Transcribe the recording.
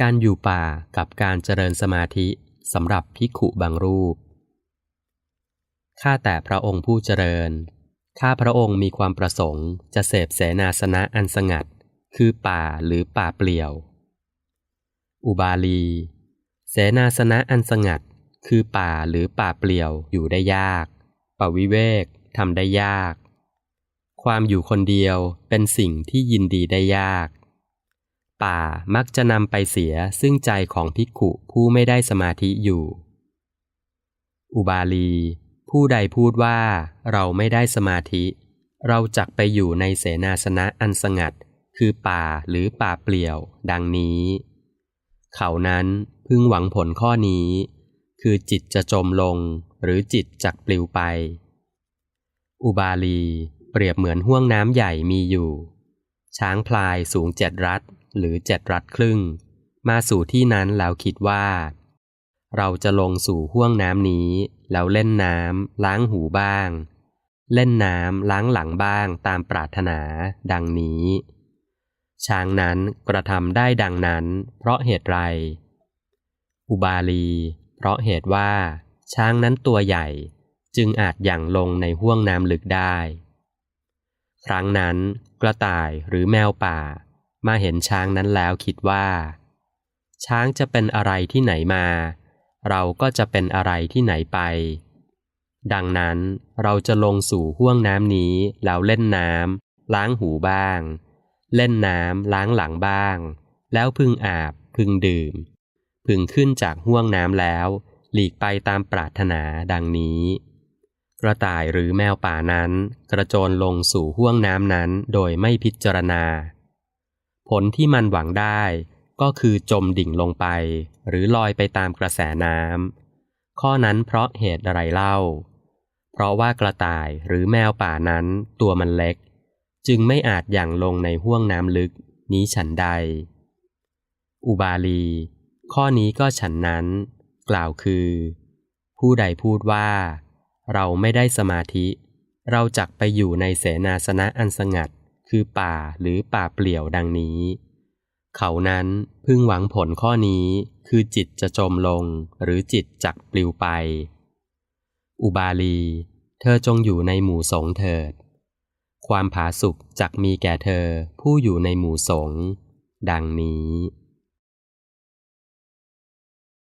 การอยู่ป่ากับการเจริญสมาธิสำหรับภิกขุบางรูป ข้าแต่พระองค์ผู้เจริญ ข้าพระองค์มีความประสงค์จะเสพเสนาสนะอันสงัด คือป่าหรือป่าเปลี่ยว อุบาลี เสนาสนะอันสงัด คือป่าหรือป่าเปลี่ยวอยู่ได้ยาก ปวิเวกทำได้ยาก ความอยู่คนเดียวเป็นสิ่งที่ยินดีได้ยาก ป่ามักจะนำไปเสียซึ่งใจของภิกขุผู้ไม่ได้สมาธิอยู่ อุบาลี ผู้ใดพูดว่าเราไม่ได้สมาธิ เราจักไปอยู่ในเสนาสนะอันสงัด คือป่าหรือป่าเปลี่ยว ดังนี้ เขานั้นพึงหวังผลข้อนี้ คือจิตจะจมลงหรือจิตจักปลิวไป อุบาลี เปรียบเหมือนห่วงน้ำใหญ่มีอยู่ ช้างพลายสูงเจ็ดรัด หรือเจ็ดรัดครึ่ง มาสู่ที่นั้นแล้วคิดว่า เราจะลงสู่ห่วงน้ำนี้ แล้วเล่นน้ำล้างหูบ้าง เล่นน้ำล้างหลังบ้างตามปรารถนาดังนี้ ช้างนั้นกระทำได้ดังนั้น เพราะเหตุไร อุบาลี เพราะเหตุว่า ช้างนั้นตัวใหญ่จึงอาจหยั่งลงในห้วงน้ำลึกได้ ครั้งนั้นกระต่ายหรือแมวป่า มาเห็นช้างนั้นแล้วคิดว่า ช้างจะเป็นอะไรที่ไหนมา เราก็จะเป็นอะไรที่ไหนไป ดังนั้นเราจะลงสู่ห้วงน้ำนี้แล้วเล่นน้ำล้างหูบ้าง เล่นน้ำล้างหลังบ้าง แล้วพึงอาบพึงดื่ม พึงขึ้นจากห้วงน้ำแล้ว หลีกไปตามปรารถนาดังนี้กระต่ายหรือแมวป่านั้น กระโจนลงสู่ห้วงน้ำนั้นโดยไม่พิจารณา ผลที่มันหวังได้ ก็คือจมดิ่งลงไป หรือลอยไปตามกระแสน้ำข้อนั้นเพราะเหตุอะไรเล่า เพราะว่ากระต่ายหรือแมวป่านั้นตัวมันเล็ก จึงไม่อาจหยั่งลงในห้วงน้ำลึกนี้ฉันใด อุบาลี ข้อนี้ก็ฉันนั้น กล่าวคือ ผู้ใดพูดว่า เราไม่ได้สมาธิ เราจักไปอยู่ในเสนาสนะอันสงัด คือป่าหรือป่าเปลี่ยวดังนี้ เขานั้นพึ่งหวังผลข้อนี้คือจิตจะจมลงหรือจิตจักปลิวไป อุบาลี เธอจงอยู่ในหมู่สงเถิด ความผาสุกจักมีแก่เธอผู้อยู่ในหมู่สงดังนี้